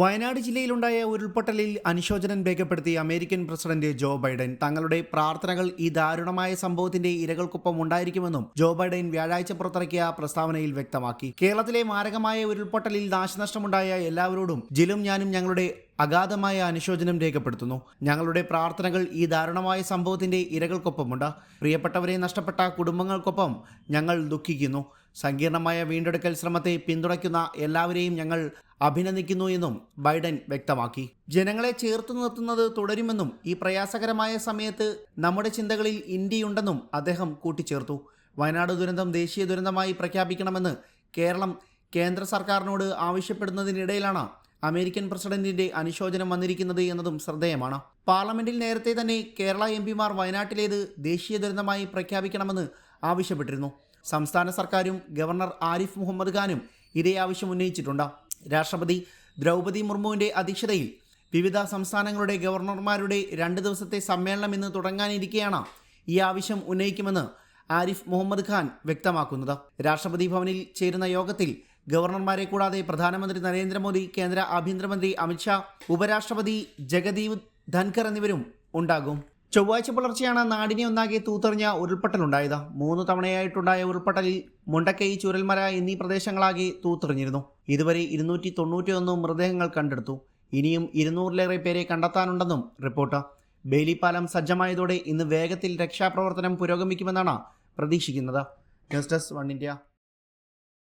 വയനാട് ജില്ലയിലുണ്ടായ ഉരുൾപൊട്ടലിൽ അനുശോചനം രേഖപ്പെടുത്തി അമേരിക്കൻ പ്രസിഡന്റ് ജോ ബൈഡൻ. തങ്ങളുടെ പ്രാർത്ഥനകൾ ഈ ദാരുണമായ സംഭവത്തിന്റെ ഇരകൾക്കൊപ്പം ഉണ്ടായിരിക്കുമെന്നും ജോ ബൈഡൻ വ്യാഴാഴ്ച പുറത്തിറക്കിയ പ്രസ്താവനയിൽ വ്യക്തമാക്കി. കേരളത്തിലെ മാരകമായ ഉരുൾപൊട്ടലിൽ നാശനഷ്ടമുണ്ടായ എല്ലാവരോടും ജിലും ഞാനും ഞങ്ങളുടെ അഗാധമായ അനുശോചനം രേഖപ്പെടുത്തുന്നു. ഞങ്ങളുടെ പ്രാർത്ഥനകൾ ഈ ദാരുണമായ സംഭവത്തിന്റെ ഇരകൾക്കൊപ്പമുണ്ട്. പ്രിയപ്പെട്ടവരെ നഷ്ടപ്പെട്ട കുടുംബങ്ങൾക്കൊപ്പം ഞങ്ങൾ ദുഃഖിക്കുന്നു. സങ്കീർണമായ വീണ്ടെടുക്കൽ ശ്രമത്തെ പിന്തുണയ്ക്കുന്ന എല്ലാവരെയും ഞങ്ങൾ അഭിനന്ദിക്കുന്നു എന്നും ബൈഡൻ വ്യക്തമാക്കി. ജനങ്ങളെ ചേർത്ത് നിർത്തുന്നത് തുടരുമെന്നും ഈ പ്രയാസകരമായ സമയത്ത് നമ്മുടെ ചിന്തകളിൽ ഇന്ത്യയുണ്ടെന്നും അദ്ദേഹം കൂട്ടിച്ചേർത്തു. വയനാട് ദുരന്തം ദേശീയ ദുരന്തമായി പ്രഖ്യാപിക്കണമെന്ന് കേരളം കേന്ദ്ര സർക്കാരിനോട് ആവശ്യപ്പെടുന്നതിനിടയിലാണ് അമേരിക്കൻ പ്രസിഡന്റിന്റെ അനുശോചനം വന്നിരിക്കുന്നത് എന്നതും ശ്രദ്ധേയമാണ്. പാർലമെന്റിൽ നേരത്തെ തന്നെ കേരള എം പിമാർ വയനാട്ടിലേത് ദേശീയ ദുരന്തമായി പ്രഖ്യാപിക്കണമെന്ന് ആവശ്യപ്പെട്ടിരുന്നു. സംസ്ഥാന സർക്കാരും ഗവർണർ ആരിഫ് മുഹമ്മദ് ഖാനും ഇതേ ആവശ്യം ഉന്നയിച്ചിട്ടുണ്ട്. രാഷ്ട്രപതി ദ്രൗപദി മുർമുവിന്റെ അധ്യക്ഷതയിൽ വിവിധ സംസ്ഥാനങ്ങളുടെ ഗവർണർമാരുടെ രണ്ട് ദിവസത്തെ സമ്മേളനം ഇന്ന് തുടങ്ങാനിരിക്കെയാണ് ഈ ആവശ്യം ഉന്നയിക്കുമെന്ന് ആരിഫ് മുഹമ്മദ് ഖാൻ വ്യക്തമാക്കുന്നത്. രാഷ്ട്രപതി ഭവനിൽ ചേരുന്ന യോഗത്തിൽ ഗവർണർമാരെ കൂടാതെ പ്രധാനമന്ത്രി നരേന്ദ്രമോദി കേന്ദ്ര ആഭ്യന്തരമന്ത്രി അമിത്ഷാ ഉപരാഷ്ട്രപതി ജഗദീപ് ധൻഖർ എന്നിവരും ഉണ്ടാകും. ചൊവ്വാഴ്ച പുലർച്ചെയാണ് നാടിനെ ഒന്നാകെ തൂത്തെറിഞ്ഞ ഉരുൾപൊട്ടലുണ്ടായത്. മൂന്ന് തവണയായിട്ടുണ്ടായ ഉരുൾപൊട്ടലിൽ മുണ്ടക്കൈ ചുരൽമര എന്നീ പ്രദേശങ്ങളാകെ തൂത്തെറിഞ്ഞിരുന്നു. ഇതുവരെ ഇരുന്നൂറ്റി തൊണ്ണൂറ്റിയൊന്ന് മൃതദേഹങ്ങൾ കണ്ടെടുത്തു. ഇനിയും ഇരുന്നൂറിലേറെ പേരെ കണ്ടെത്താനുണ്ടെന്നും റിപ്പോർട്ട്. ബേലിപ്പാലം സജ്ജമായതോടെ ഇന്ന് വേഗത്തിൽ രക്ഷാപ്രവർത്തനം പുരോഗമിക്കുമെന്നാണ് പ്രതീക്ഷിക്കുന്നത്. News desk one India.